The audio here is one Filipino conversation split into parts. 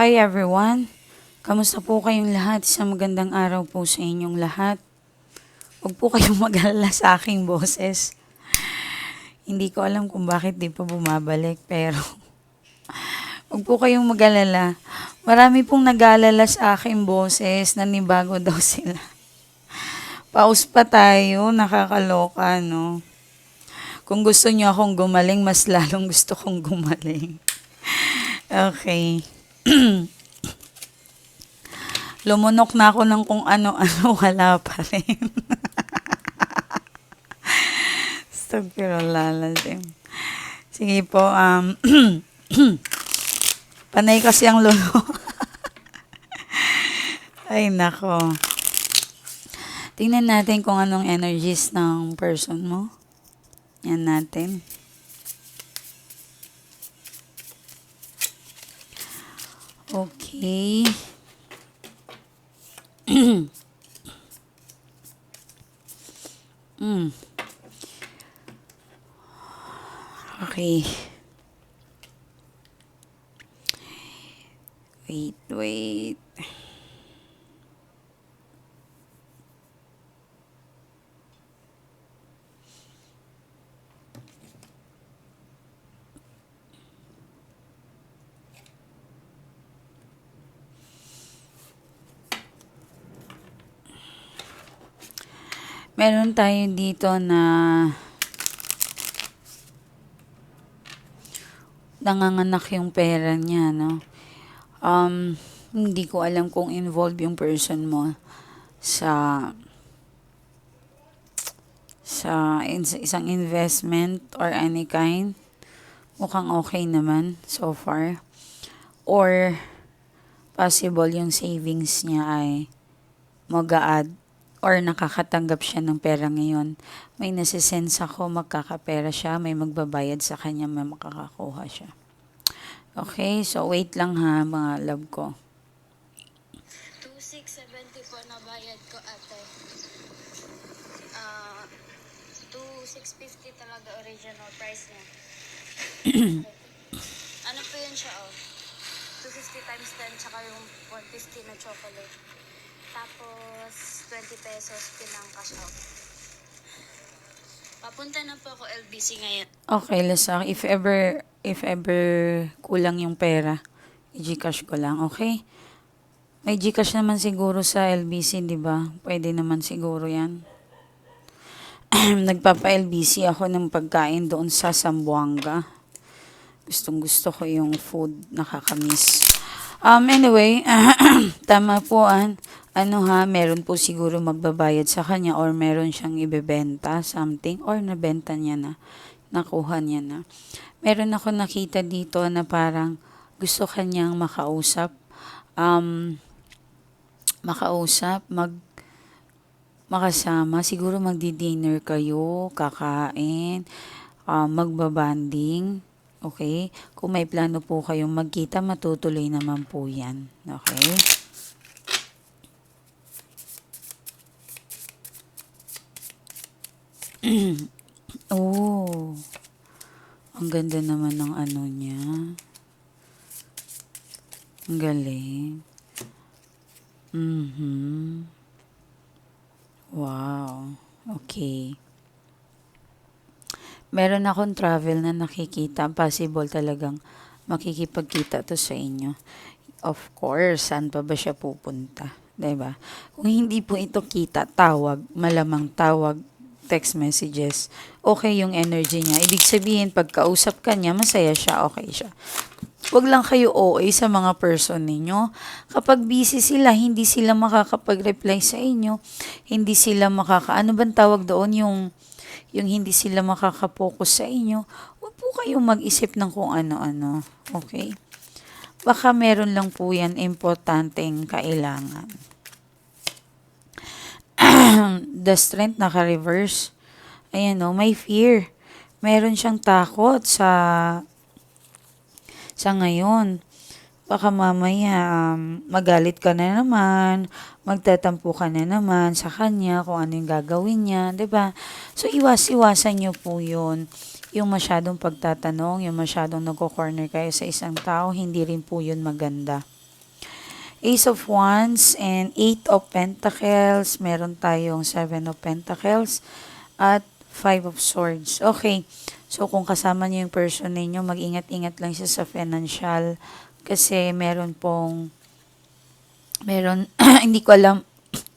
Hi everyone! Kamusta po kayong lahat? Isang magandang araw po sa inyong lahat. Huwag po kayong mag-alala sa aking boses. Hindi ko alam kung bakit di pa bumabalik pero huwag po kayong mag-alala. Marami pong nag-aalala sa aking boses, nanibago daw sila. Paus pa tayo, nakakaloka, no? Kung gusto niyo akong gumaling, mas lalong gusto kong gumaling. Okay. Lumunok na ako ng kung ano-ano, wala pa rin. Astagfirullah lazim. Sige po, um, panay kasi ang lolo. Ay, nako. Tingnan natin kung anong energies ng person mo. Yan natin. Okay. mm. Okay. Wait, wait. Meron tayo dito na nanganganak yung pera niya, no? Um, hindi ko alam kung involved yung person mo sa sa isang investment or any kind. Mukhang okay naman so far. Or possible yung savings niya ay mag-a-add or nakakatanggap siya ng pera ngayon. May nasisense ako magkakapera siya, may magbabayad sa kanya, may makakakuha siya. Okay, so wait lang ha mga love ko. 2670 po na bayad ko ate. Ah, 2650 talaga original price niya. ano po yun siya oh? 250 times 10 tsaka yung 150 na chocolate. Tapos 20 pesos pinang cash out. Papunta na po ako LBC ngayon. Okay, Lasa, if ever, if ever kulang yung pera, i-gcash ko lang, okay? May gcash naman siguro sa LBC, di ba? Pwede naman siguro yan. Nagpapa-LBC ako ng pagkain doon sa Sambuanga. Gustong gusto ko yung food, nakakamiss. Um, anyway, tama po an, ano ha, meron po siguro magbabayad sa kanya or meron siyang ibebenta, something, or nabenta niya na, nakuha niya na. Meron ako nakita dito na parang gusto kanyang makausap, um, makausap, mag, makasama, siguro magdi-dinner kayo, kakain, uh, magbabanding, okay? Kung may plano po kayong magkita, matutuloy naman po yan, okay? oh, ang ganda naman ng ano niya. Ang galing. Mhm. Wow. Okay. Meron akong travel na nakikita. Possible talagang makikipagkita to sa inyo. Of course, saan pa ba siya pupunta? 'Di ba? Kung hindi po ito kita, tawag, malamang tawag, text messages, okay yung energy niya. Ibig sabihin, pagkausap ka niya, masaya siya, okay siya. Huwag lang kayo OA sa mga person ninyo. Kapag busy sila, hindi sila makakapag-reply sa inyo. Hindi sila makaka... Ano bang tawag doon? Yung, yung hindi sila makakapokus sa inyo. Huwag po kayong mag-isip ng kung ano-ano. Okay? Baka meron lang po yan importanteng kailangan. The strength naka-reverse. Ayan o, may fear. Meron siyang takot sa sa ngayon. Baka mamaya um, magalit ka na naman, magtatampo ka na naman sa kanya kung ano yung gagawin niya, 'di ba? So iwas-iwasan niyo po 'yun. Yung masyadong pagtatanong, yung masyadong nagko-corner kayo sa isang tao, hindi rin po 'yun maganda. Ace of Wands and Eight of Pentacles. Meron tayong Seven of Pentacles at Five of Swords. Okay. So, kung kasama niyo yung person ninyo, mag-ingat-ingat lang siya sa financial kasi meron pong meron, hindi ko alam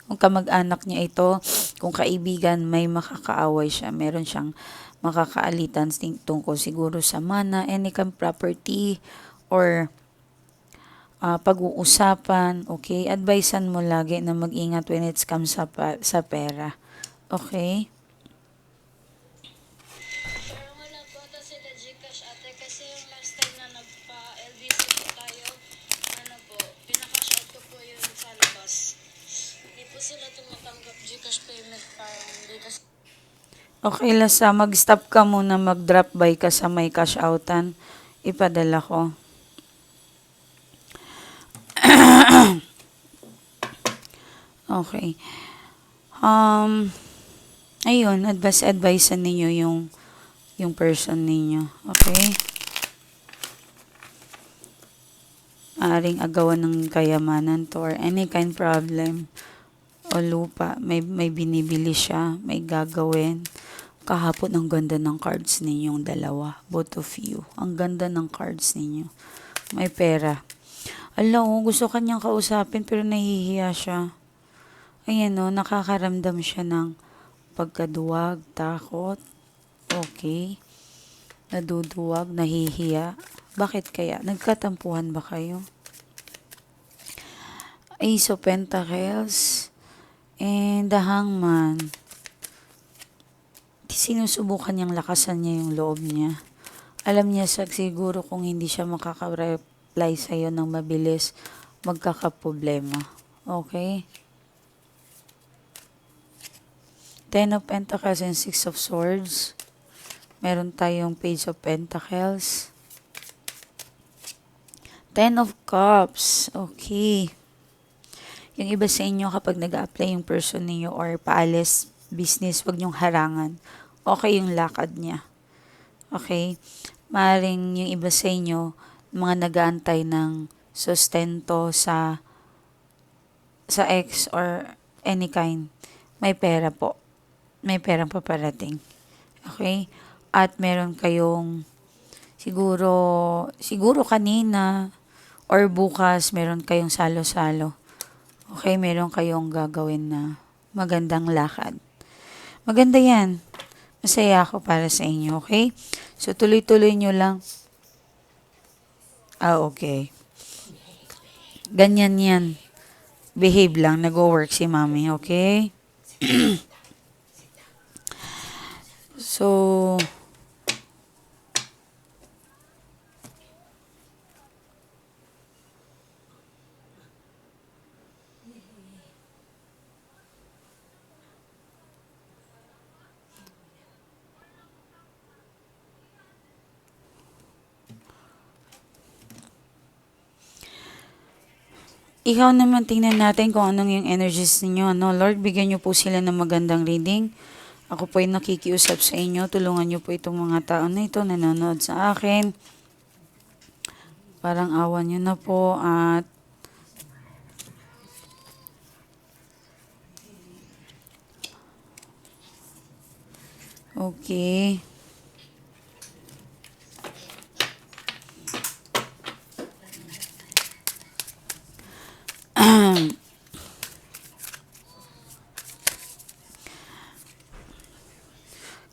kung kamag-anak niya ito, kung kaibigan, may makakaaway siya. Meron siyang makakaalitan tungkol siguro sa mana, any kind property, or ah, pag-uusapan, okay? Advisean mo lagi na mag-ingat when it comes sa, sa pera. Okay? Okay, Lasa, mag-stop ka muna, mag-drop by ka sa may cash outan. Ipadala ko. Okay. Um, ayun, advice, advice ninyo yung, yung person ninyo. Okay? Maaring agawan ng kayamanan to or any kind problem o lupa, may, may binibili siya, may gagawin. Kahapon, ang ganda ng cards ninyong dalawa. Both of you. Ang ganda ng cards ninyo. May pera. Alam oh, gusto kanyang kausapin pero nahihiya siya. Ayan oh, nakakaramdam siya ng pagkaduwag, takot. Okay. Naduduwag, nahihiya. Bakit kaya? Nagkatampuhan ba kayo? Ace of Pentacles and the Hangman sinusubukan niyang lakasan niya yung loob niya. Alam niya sa siguro kung hindi siya makaka-reply sa'yo ng mabilis, magkakaproblema. Okay? Ten of Pentacles and Six of Swords. Meron tayong Page of Pentacles. Ten of Cups. Okay. Yung iba sa inyo kapag nag apply yung person niyo or paalis business, wag niyong harangan okay yung lakad niya. Okay? Maring yung iba sa inyo, mga nagaantay ng sustento sa sa ex or any kind, may pera po. May perang paparating. Okay? At meron kayong siguro siguro kanina or bukas meron kayong salo-salo. Okay, meron kayong gagawin na magandang lakad. Maganda 'yan. Masaya ako para sa inyo, okay? So, tuloy-tuloy nyo lang. Ah, okay. Ganyan yan. Behave lang. Nag-work si mami, okay? so, ikaw naman tingnan natin kung anong yung energies ninyo. Ano? Lord, bigyan niyo po sila ng magandang reading. Ako po ay nakikiusap sa inyo. Tulungan niyo po itong mga tao na ito nanonood sa akin. Parang awan niyo na po at Okay.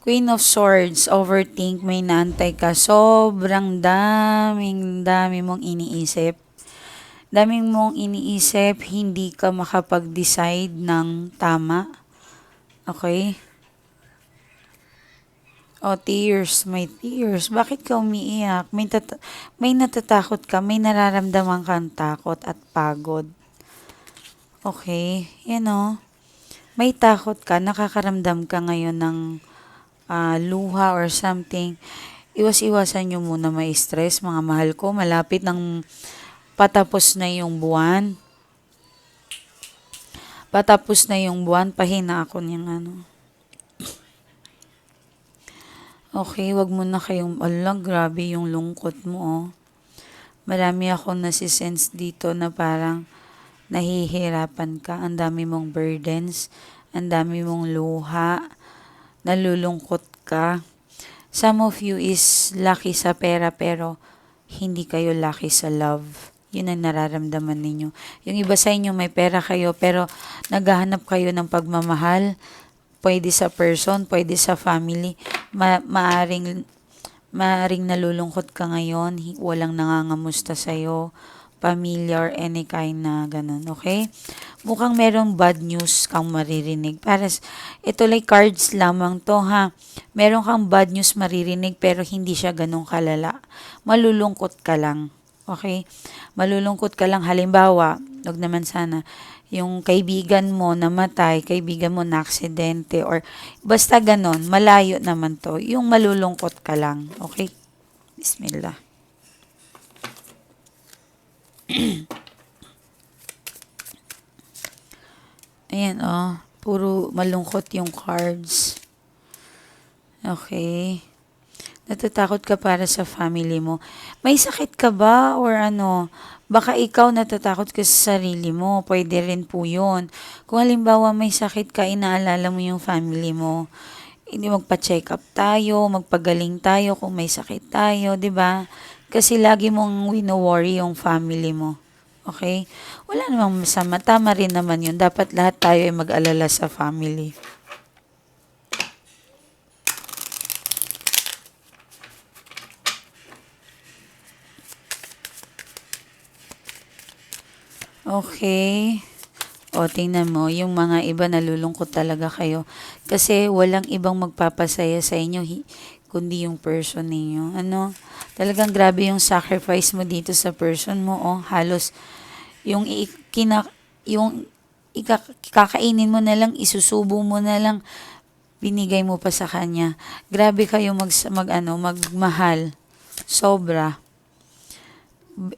Queen of Swords, overthink, may naantay ka. Sobrang daming dami mong iniisip. Daming mong iniisip, hindi ka makapag-decide ng tama. Okay? O, tears. May tears. Bakit ka umiiyak? May, tata- may natatakot ka. May nararamdaman kang takot at pagod. Okay? Yan o. May takot ka. Nakakaramdam ka ngayon ng ah, luha or something. Iwas-iwasan nyo muna may stress, mga mahal ko. Malapit ng patapos na yung buwan. Patapos na yung buwan, pahina ako niyang ano. Okay, wag mo na kayong, ala, grabe yung lungkot mo, oh. Marami akong nasisense dito na parang nahihirapan ka, ang dami mong burdens, ang dami mong luha, nalulungkot ka. Some of you is lucky sa pera pero hindi kayo lucky sa love. Yun ang nararamdaman ninyo. Yung iba sa inyo may pera kayo pero naghahanap kayo ng pagmamahal. Pwede sa person, pwede sa family. Ma- maaring maaring nalulungkot ka ngayon, walang nangangamusta sa'yo, pamilya or any kind na ganun, okay? Mukhang merong bad news kang maririnig. Para, ito like cards lamang to ha. Meron kang bad news maririnig pero hindi siya ganun kalala. Malulungkot ka lang, okay? Malulungkot ka lang. Halimbawa, wag naman sana, yung kaibigan mo namatay, kaibigan mo na aksidente, or basta ganon, malayo naman to. Yung malulungkot ka lang. Okay? Bismillah. Ayan, oh. Puro malungkot yung cards. Okay. Natatakot ka para sa family mo. May sakit ka ba or ano? Baka ikaw natatakot ka sa sarili mo. Pwede rin po yun. Kung halimbawa may sakit ka, inaalala mo yung family mo. Hindi magpa-check up tayo, magpagaling tayo kung may sakit tayo, 'di ba? Kasi lagi mong wino-worry yung family mo. Okay? Wala namang masama. Tama rin naman yun. Dapat lahat tayo ay mag-alala sa family. Okay. O, tingnan mo, yung mga iba nalulungkot talaga kayo. Kasi walang ibang magpapasaya sa inyo, kundi yung person ninyo. Ano? Talagang grabe yung sacrifice mo dito sa person mo. Oh, halos yung i- kina, yung ika- kakainin mo na lang, isusubo mo na lang, binigay mo pa sa kanya. Grabe kayo mag, mag ano, magmahal. Sobra.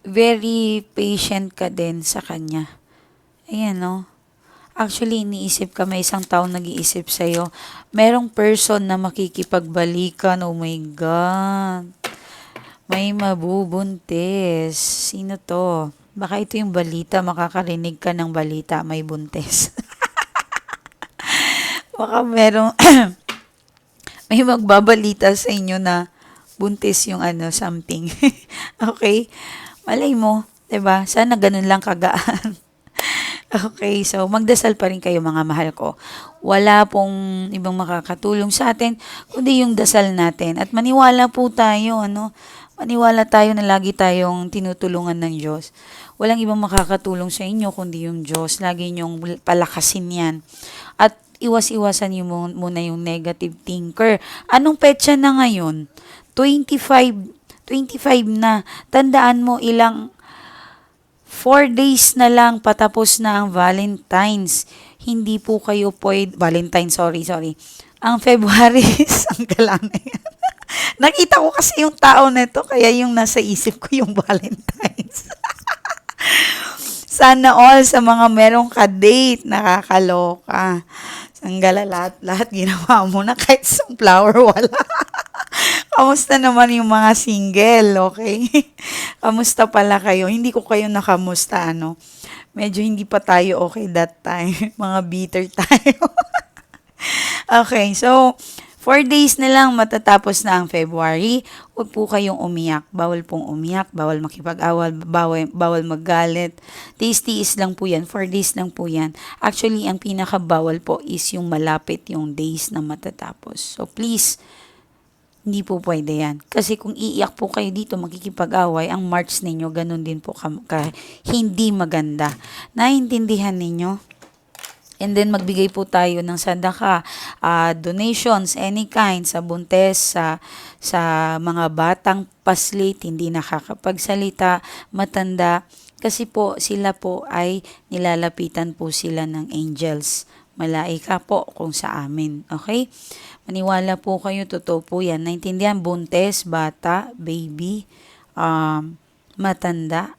Very patient ka din sa kanya. Ayan, no? Actually, iniisip ka, may isang tao nag-iisip sa'yo. Merong person na makikipagbalikan. Oh my God. May mabubuntis. Sino to? Baka ito yung balita. Makakarinig ka ng balita. May buntis. Baka merong may magbabalita sa inyo na buntis yung ano, something. okay? Malay mo, ba? Sana ganun lang kagaan. okay, so magdasal pa rin kayo mga mahal ko. Wala pong ibang makakatulong sa atin, kundi yung dasal natin. At maniwala po tayo, ano? Maniwala tayo na lagi tayong tinutulungan ng Diyos. Walang ibang makakatulong sa inyo kundi yung Diyos. Lagi niyong palakasin yan. At iwas-iwasan niyo mu- muna yung negative thinker. Anong petsa na ngayon? 25, 25 na. Tandaan mo ilang 4 days na lang patapos na ang Valentine's. Hindi po kayo pwede, Valentine, sorry, sorry. Ang February, ang galang na yan. Nakita ko kasi yung tao na to, kaya yung nasa isip ko yung Valentine's. Sana all sa mga merong ka-date, nakakaloka. Sanggala lahat, lahat ginawa mo na kahit sunflower wala. Kamusta naman yung mga single, okay? Kamusta pala kayo? Hindi ko kayo nakamusta, ano? Medyo hindi pa tayo okay that time. mga bitter tayo. okay, so, Four days na lang matatapos na ang February. Huwag po kayong umiyak. Bawal pong umiyak, bawal makipag-awal, bawal, bawal maggalit. Taste-tiis lang po yan. Four days lang po yan. Actually, ang pinakabawal po is yung malapit yung days na matatapos. So, please, hindi po pwede yan. Kasi kung iiyak po kayo dito, makikipag-away, ang March ninyo, ganun din po ka, ka- hindi maganda. Naintindihan ninyo? And then magbigay po tayo ng sadaka, ah, donations, any kind, sa buntes, sa, sa mga batang paslit, hindi nakakapagsalita, matanda. Kasi po, sila po ay nilalapitan po sila ng angels. Malaika po kung sa amin. Okay? Maniwala po kayo, totoo po yan. Naintindihan, buntes, bata, baby, um, matanda,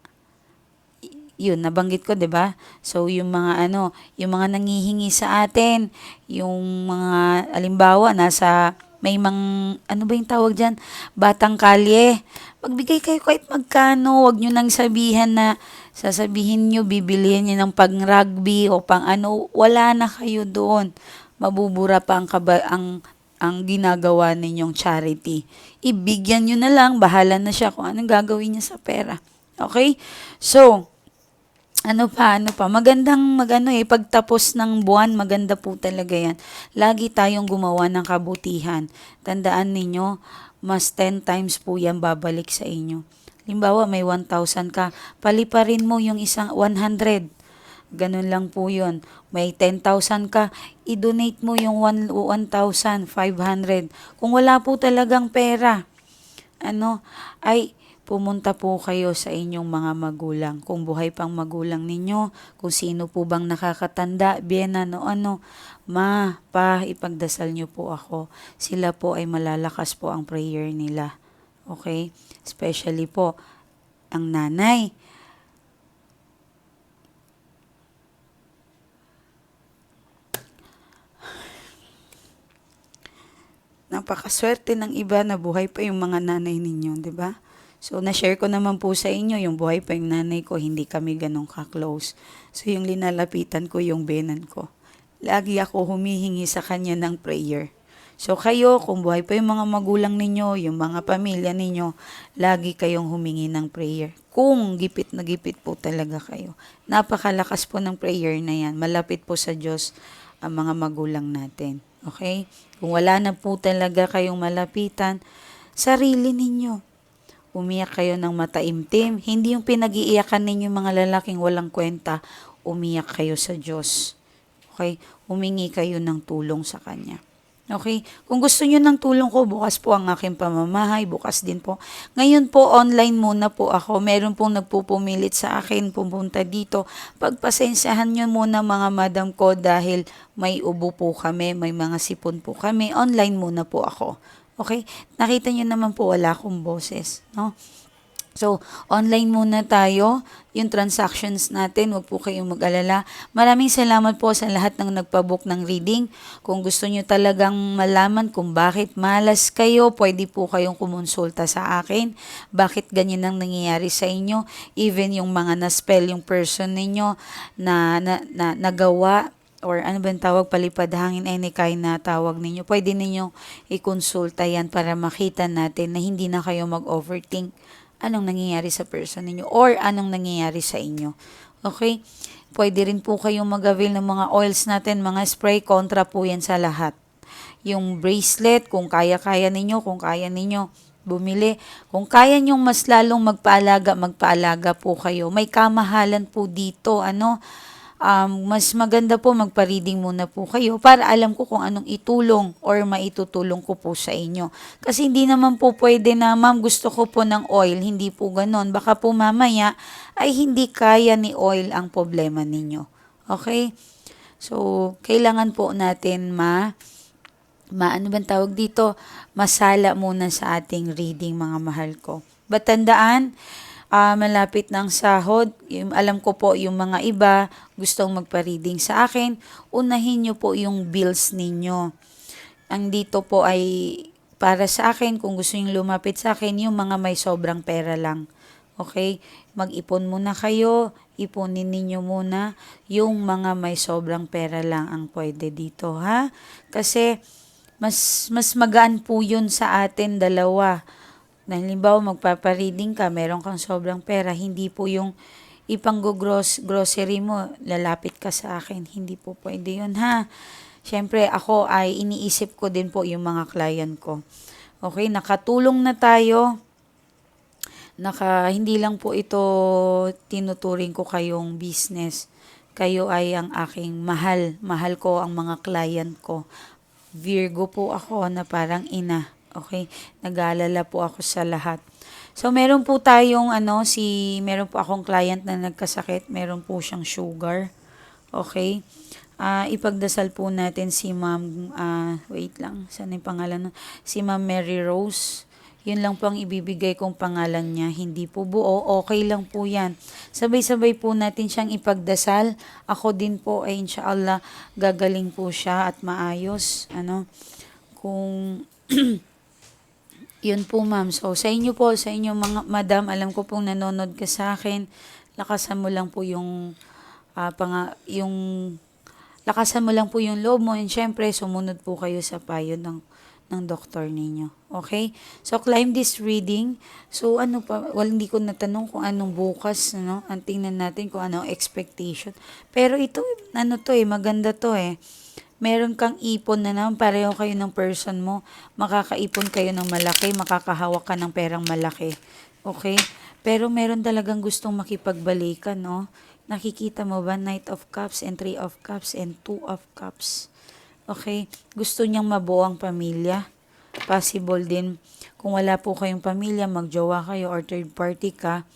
yun, nabanggit ko, 'di ba? So, yung mga ano, yung mga nangihingi sa atin, yung mga alimbawa nasa may mang, ano ba yung tawag dyan? Batang kalye. Magbigay kayo kahit magkano. Huwag nyo nang sabihan na, sasabihin nyo, bibilihin nyo ng pang rugby o pang ano. Wala na kayo doon. Mabubura pa ang, kaba, ang, ang ginagawa ninyong charity. Ibigyan nyo na lang, bahala na siya kung anong gagawin niya sa pera. Okay? So, ano pa, ano pa, magandang magano eh, pagtapos ng buwan, maganda po talaga yan. Lagi tayong gumawa ng kabutihan. Tandaan ninyo, mas 10 times po yan babalik sa inyo. Limbawa, may 1,000 ka, paliparin mo yung isang 100. Ganun lang po yun. May 10,000 ka, i-donate mo yung 1 1,500. Kung wala po talagang pera, ano, ay pumunta po kayo sa inyong mga magulang. Kung buhay pang magulang ninyo, kung sino po bang nakakatanda, bien ano ano, ma, pa, ipagdasal niyo po ako. Sila po ay malalakas po ang prayer nila. Okay? Especially po, ang nanay. Napakaswerte ng iba na buhay pa yung mga nanay ninyo, di ba? So, na-share ko naman po sa inyo, yung buhay pa yung nanay ko, hindi kami ganun ka-close. So, yung linalapitan ko, yung benan ko. Lagi ako humihingi sa kanya ng prayer. So, kayo, kung buhay pa yung mga magulang ninyo, yung mga pamilya ninyo, lagi kayong humingi ng prayer. Kung gipit na gipit po talaga kayo. Napakalakas po ng prayer na yan. Malapit po sa Diyos ang mga magulang natin. Okay? Kung wala na po talaga kayong malapitan, sarili ninyo umiyak kayo ng mataimtim. Hindi yung pinag-iiyakan ninyo mga lalaking walang kwenta, umiyak kayo sa Diyos. Okay? Humingi kayo ng tulong sa Kanya. Okay? Kung gusto nyo ng tulong ko, bukas po ang aking pamamahay, bukas din po. Ngayon po, online muna po ako. Meron pong nagpupumilit sa akin, pumunta dito. Pagpasensyahan nyo muna mga madam ko dahil may ubo po kami, may mga sipon po kami. Online muna po ako. Okay? Nakita nyo naman po wala akong boses, no? So, online muna tayo. Yung transactions natin, wag po kayong mag-alala. Maraming salamat po sa lahat ng nagpabook ng reading. Kung gusto nyo talagang malaman kung bakit malas kayo, pwede po kayong kumonsulta sa akin. Bakit ganyan ang nangyayari sa inyo? Even yung mga na-spell yung person ninyo na, na, na nagawa or ano ba tawag, palipad hangin, any kind na tawag ninyo, pwede ninyo i-consulta yan para makita natin na hindi na kayo mag-overthink anong nangyayari sa person ninyo or anong nangyayari sa inyo. Okay? Pwede rin po kayong mag-avail ng mga oils natin, mga spray, kontra po yan sa lahat. Yung bracelet, kung kaya-kaya ninyo, kung kaya ninyo, bumili. Kung kaya nyong mas lalong magpaalaga, magpaalaga po kayo. May kamahalan po dito, ano, um, mas maganda po magpa-reading muna po kayo para alam ko kung anong itulong or maitutulong ko po sa inyo. Kasi hindi naman po pwede na, ma'am, gusto ko po ng oil. Hindi po ganon. Baka po mamaya ay hindi kaya ni oil ang problema ninyo. Okay? So, kailangan po natin ma maano bang tawag dito, masala muna sa ating reading mga mahal ko. Batandaan, uh, malapit ng sahod, yung, alam ko po yung mga iba gustong magpa-reading sa akin, unahin nyo po yung bills ninyo. Ang dito po ay para sa akin, kung gusto nyo lumapit sa akin, yung mga may sobrang pera lang. Okay? Mag-ipon muna kayo, ipunin ninyo muna yung mga may sobrang pera lang ang pwede dito, ha? Kasi, mas, mas magaan po yun sa atin dalawa. Na halimbawa, magpapareading ka, meron kang sobrang pera, hindi po yung ipang-gross grocery mo, lalapit ka sa akin. Hindi po pwede yun, ha? Siyempre, ako ay iniisip ko din po yung mga client ko. Okay, nakatulong na tayo. Naka, hindi lang po ito tinuturing ko kayong business. Kayo ay ang aking mahal. Mahal ko ang mga client ko. Virgo po ako na parang ina. Okay? Nag-aalala po ako sa lahat. So, meron po tayong, ano, si, meron po akong client na nagkasakit. Meron po siyang sugar. Okay? Uh, ipagdasal po natin si ma'am, uh, wait lang, saan yung pangalan? Si ma'am Mary Rose. Yun lang po ang ibibigay kong pangalan niya. Hindi po buo, okay lang po yan. Sabay-sabay po natin siyang ipagdasal. Ako din po ay inshallah gagaling po siya at maayos. Ano, kung Yun po ma'am. So sa inyo po, sa inyo mga madam, alam ko pong nanonood ka sa akin. Lakasan mo lang po yung ah, panga, yung lakasan mo lang po yung loob mo and syempre sumunod po kayo sa payo ng ng doktor ninyo. Okay? So climb this reading. So ano pa, well hindi ko natanong kung anong bukas, no? Ang tingnan natin kung anong expectation. Pero ito ano to eh, maganda to eh meron kang ipon na naman, pareho kayo ng person mo, makakaipon kayo ng malaki, makakahawak ka ng perang malaki. Okay? Pero meron talagang gustong makipagbalikan, no? Nakikita mo ba? Knight of Cups and Three of Cups and Two of Cups. Okay? Gusto niyang mabuo ang pamilya. Possible din, kung wala po kayong pamilya, magjowa kayo or third party ka,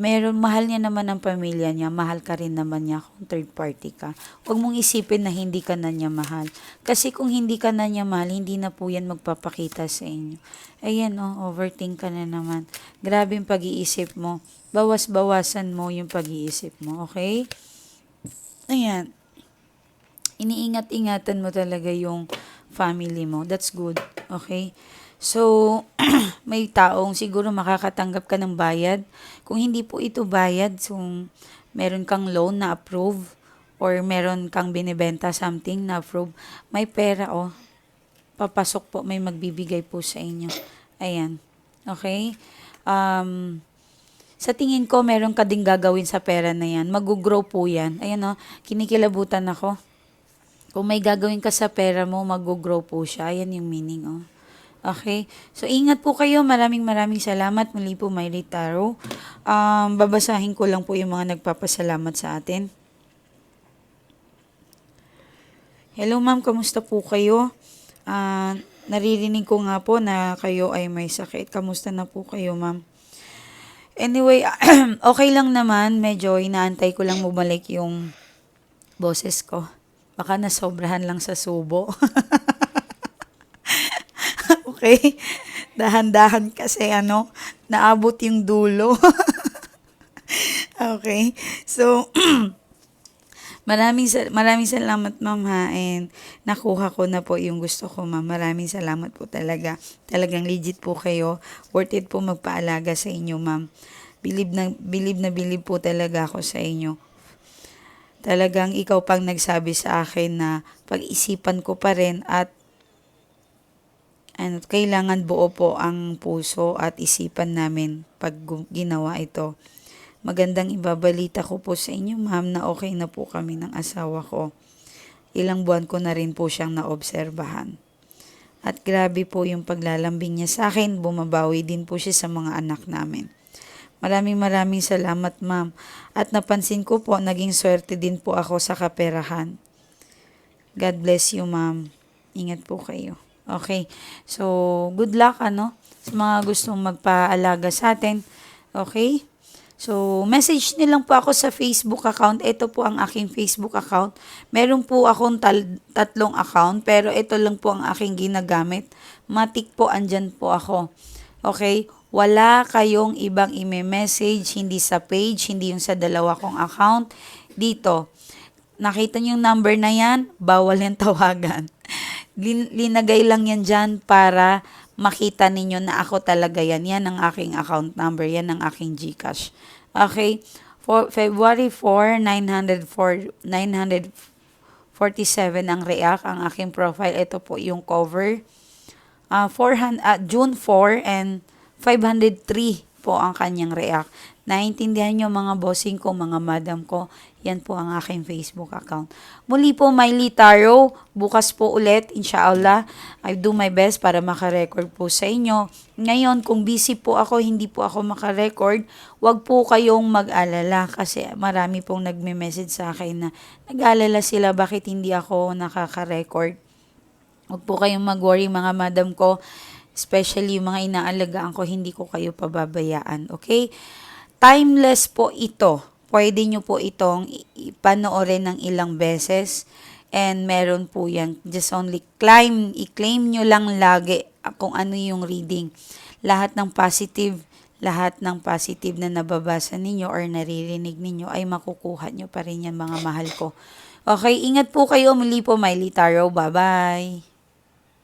meron, mahal niya naman ang pamilya niya, mahal ka rin naman niya kung third party ka. Huwag mong isipin na hindi ka na niya mahal. Kasi kung hindi ka na niya mahal, hindi na po yan magpapakita sa inyo. Ayan oh, overthink ka na naman. Grabe yung pag-iisip mo. Bawas-bawasan mo yung pag-iisip mo, okay? Ayan. Iniingat-ingatan mo talaga yung family mo. That's good, okay? So, may taong siguro makakatanggap ka ng bayad. Kung hindi po ito bayad, so meron kang loan na approve or meron kang binibenta something na approve, may pera oh. Papasok po, may magbibigay po sa inyo. Ayan. Okay? Um, sa tingin ko, meron ka ding gagawin sa pera na yan. Mag-grow po yan. Ayan oh, kinikilabutan ako. Kung may gagawin ka sa pera mo, mag-grow po siya. Ayan yung meaning oh. Okay? So, ingat po kayo. Maraming maraming salamat. Muli po, Myri Taro. Um, babasahin ko lang po yung mga nagpapasalamat sa atin. Hello ma'am, kamusta po kayo? Ah, naririnig ko nga po na kayo ay may sakit. Kamusta na po kayo ma'am? Anyway, okay lang naman. Medyo inaantay ko lang bumalik yung boses ko. Baka nasobrahan lang sa subo. okay? Dahan-dahan kasi ano, naabot yung dulo. okay? So, maraming, sa- maraming salamat ma'am ha and nakuha ko na po yung gusto ko ma'am. Maraming salamat po talaga. Talagang legit po kayo. Worth it po magpaalaga sa inyo ma'am. Believe na, believe na believe po talaga ako sa inyo talagang ikaw pang nagsabi sa akin na pag-isipan ko pa rin at ano, kailangan buo po ang puso at isipan namin pag ginawa ito. Magandang ibabalita ko po sa inyo, ma'am, na okay na po kami ng asawa ko. Ilang buwan ko na rin po siyang naobserbahan. At grabe po yung paglalambing niya sa akin, bumabawi din po siya sa mga anak namin. Maraming maraming salamat, ma'am. At napansin ko po, naging swerte din po ako sa kaperahan. God bless you, ma'am. Ingat po kayo. Okay. So, good luck, ano, sa mga gustong magpaalaga sa atin. Okay? So, message nilang po ako sa Facebook account. Ito po ang aking Facebook account. Meron po akong tal- tatlong account, pero ito lang po ang aking ginagamit. Matik po, andyan po ako. Okay? Wala kayong ibang ime-message, hindi sa page, hindi yung sa dalawa kong account. Dito, nakita niyo yung number na yan, bawal yung tawagan. Lin- linagay lang yan dyan para makita ninyo na ako talaga yan. Yan ang aking account number, yan ang aking Gcash. Okay? For February 4, 904, 947 ang react, ang aking profile. Ito po yung cover. Ah, 400, ah, June 4 and 503 po ang kanyang react. Naintindihan nyo mga bossing ko, mga madam ko, yan po ang aking Facebook account. Muli po, Miley Taro, bukas po ulit, inshallah, I do my best para makarecord po sa inyo. Ngayon, kung busy po ako, hindi po ako makarecord, wag po kayong mag-alala kasi marami pong nagme-message sa akin na nag-alala sila bakit hindi ako nakaka-record. Huwag po kayong mag-worry mga madam ko, especially yung mga inaalagaan ko, hindi ko kayo pababayaan, okay? Timeless po ito. Pwede nyo po itong ipanoorin ng ilang beses and meron po yan. Just only climb, i-claim nyo lang lagi kung ano yung reading. Lahat ng positive, lahat ng positive na nababasa ninyo or naririnig ninyo ay makukuha nyo pa rin yan mga mahal ko. Okay, ingat po kayo. Muli po, Miley Taro. Bye-bye.